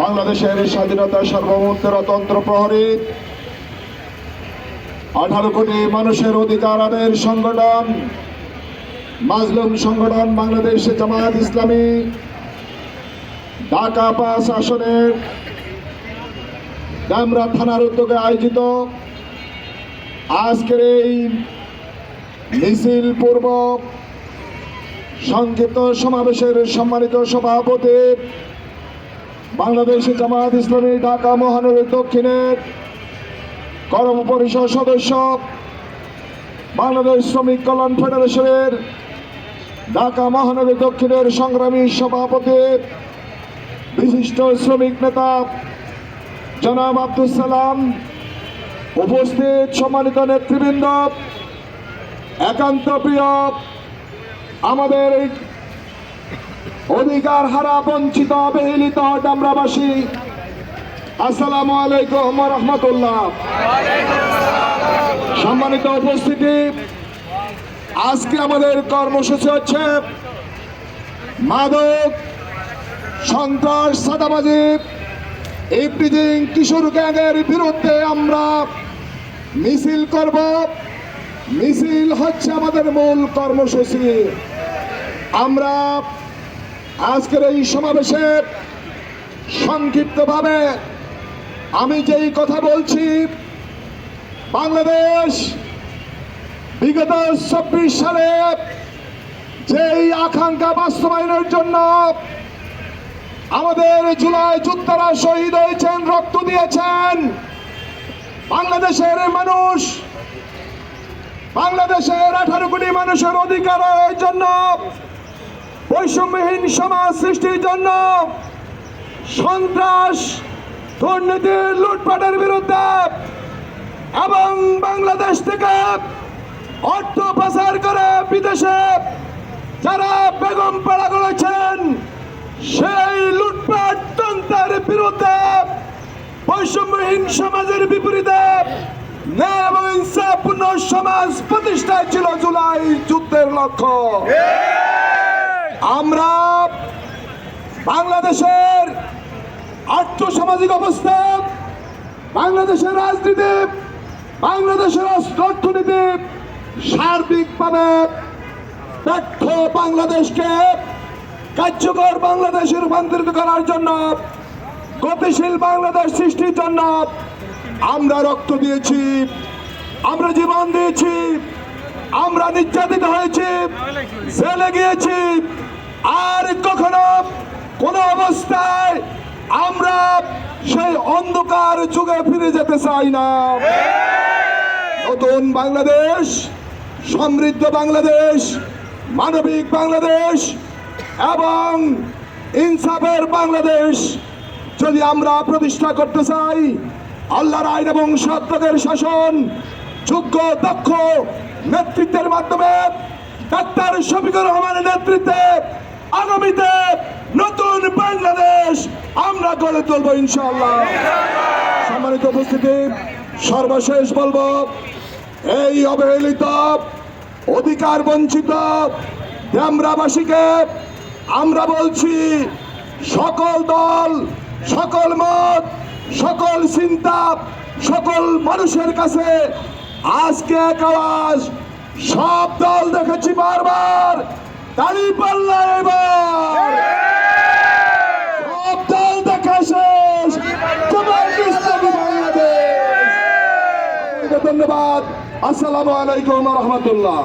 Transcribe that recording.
বাংলাদেশের স্বাধীনতা সার্বভৌমত্বের অতন্ত্র প্রহরী। আঠারো কোটি মানুষের অধিকার আদের সংগঠন, মাজলুম সংগঠন বাংলাদেশ জামায়াত ইসলামী, ঢাকা পাস আসনের ডামরা থানার উদ্যোগে আয়োজিত আজকের এই মিছিল পূর্ব সংক্ষিপ্ত সমাবেশের সম্মানিত সভাপতি বাংলাদেশ জামায়াত ইসলামী ঢাকা মহানগরী দক্ষিণের কর্ম পরিষদ সদস্য, বাংলাদেশ শ্রমিক কল্যাণ ফেডারেশনের ঢাকা মহানগরী দক্ষিণের সংগ্রামী সভাপতি, বিশিষ্ট শ্রমিক নেতা জনাব আব্দুল সালাম, উপস্থিত সম্মানিত নেতৃবৃন্দ, একান্ত প্রিয়, আমাদের এই অধিকার হারা বঞ্চিত, অবহেলিত ডামরাবাসী। আসসালামু আলাইকুম রহমতুল্লাহ। সম্মানিত উপস্থিতি, আজকে আমাদের কর্মসূচি হচ্ছে মাদক সন্ত্রাস সাদাবাজি ইফটিজিং কিশোর গ্যাংয়ের বিরুদ্ধে আমরা মিছিল করব। মিছিল হচ্ছে আমাদের মূল কর্মসূচি। আমরা আজকের এই সমাবেশে সংক্ষিপ্তভাবে আমি যেই কথা বলছি, বাংলাদেশ বিগত চব্বিশ সালে যেই আকাঙ্ক্ষা বাস্তবায়নের জন্য আমাদের জুলাই যোদ্ধারা শহীদ হয়েছেন, রক্ত দিয়েছেন, বাংলাদেশের মানুষ, বাংলাদেশের আঠারো কোটি মানুষের অধিকারের জন্য বৈষম্যহীন সমাজ সৃষ্টির জন্য সন্ত্রাস, দুর্নীতি, লুটপাটের বিরুদ্ধে এবং বাংলাদেশ থেকে অর্থ পাচার করে বিদেশে যারা বেগম পাড়া করেছেন সেই লুটপাট তন্ত্রের বিরুদ্ধে বৈষম্যহীন সমাজের বিপরীতে ন্যায় এবং ইনসাফপূর্ণ সমাজ প্রতিষ্ঠায় ছিল জুলাই যুদ্ধের লক্ষ্য। আমরা বাংলাদেশের আর্থসামাজিক অবস্থা, বাংলাদেশের রাজনীতি, বাংলাদেশের অর্থনীতি সার্বিকভাবে ব্যর্থ বাংলাদেশকে কার্যকর বাংলাদেশে রূপান্তরিত করার জন্য, গতিশীল বাংলাদেশ সৃষ্টির জন্য আমরা রক্ত দিয়েছি, আমরা জীবন দিয়েছি, আমরা নির্যাতিত হয়েছি, জেলে গিয়েছি। আর কখনো কোন অবস্থায় আমরা সেই অন্ধকার যুগে ফিরে যেতে চাই না। নতুন বাংলাদেশ, সমৃদ্ধ বাংলাদেশ, মানবিক বাংলাদেশ এবং ইনসাফের বাংলাদেশ যদি আমরা প্রতিষ্ঠা করতে চাই, আল্লাহর আইন এবং সত্যের শাসন, যোগ্য, দক্ষ নেতৃত্বের মাধ্যমে ডাক্তার শফিকুর রহমানের নেতৃত্বে আগামীতে নতুন বাংলাদেশ আমরা গড়ে তুলবো ইনশাল্লাহ সম্মানিত উপস্থিতি, সর্বশেষ বলব, এই অবহেলিত, অধিকার বঞ্চিত ড্যামরাবাসীকে আমরা বলছি, সকল দল, সকল মত, সকল চিন্তা, সকল মানুষের কাছে আজকে এক আওয়াজ, সব দল দেখেছি বারবার। দাঁড়ি পাল্লা এবার। সব দল দেখা শেষ। তোমার ইসলামী বাংলাদেশ। ধন্যবাদ। আসসালামু আলাইকুম রহমতুল্লাহ।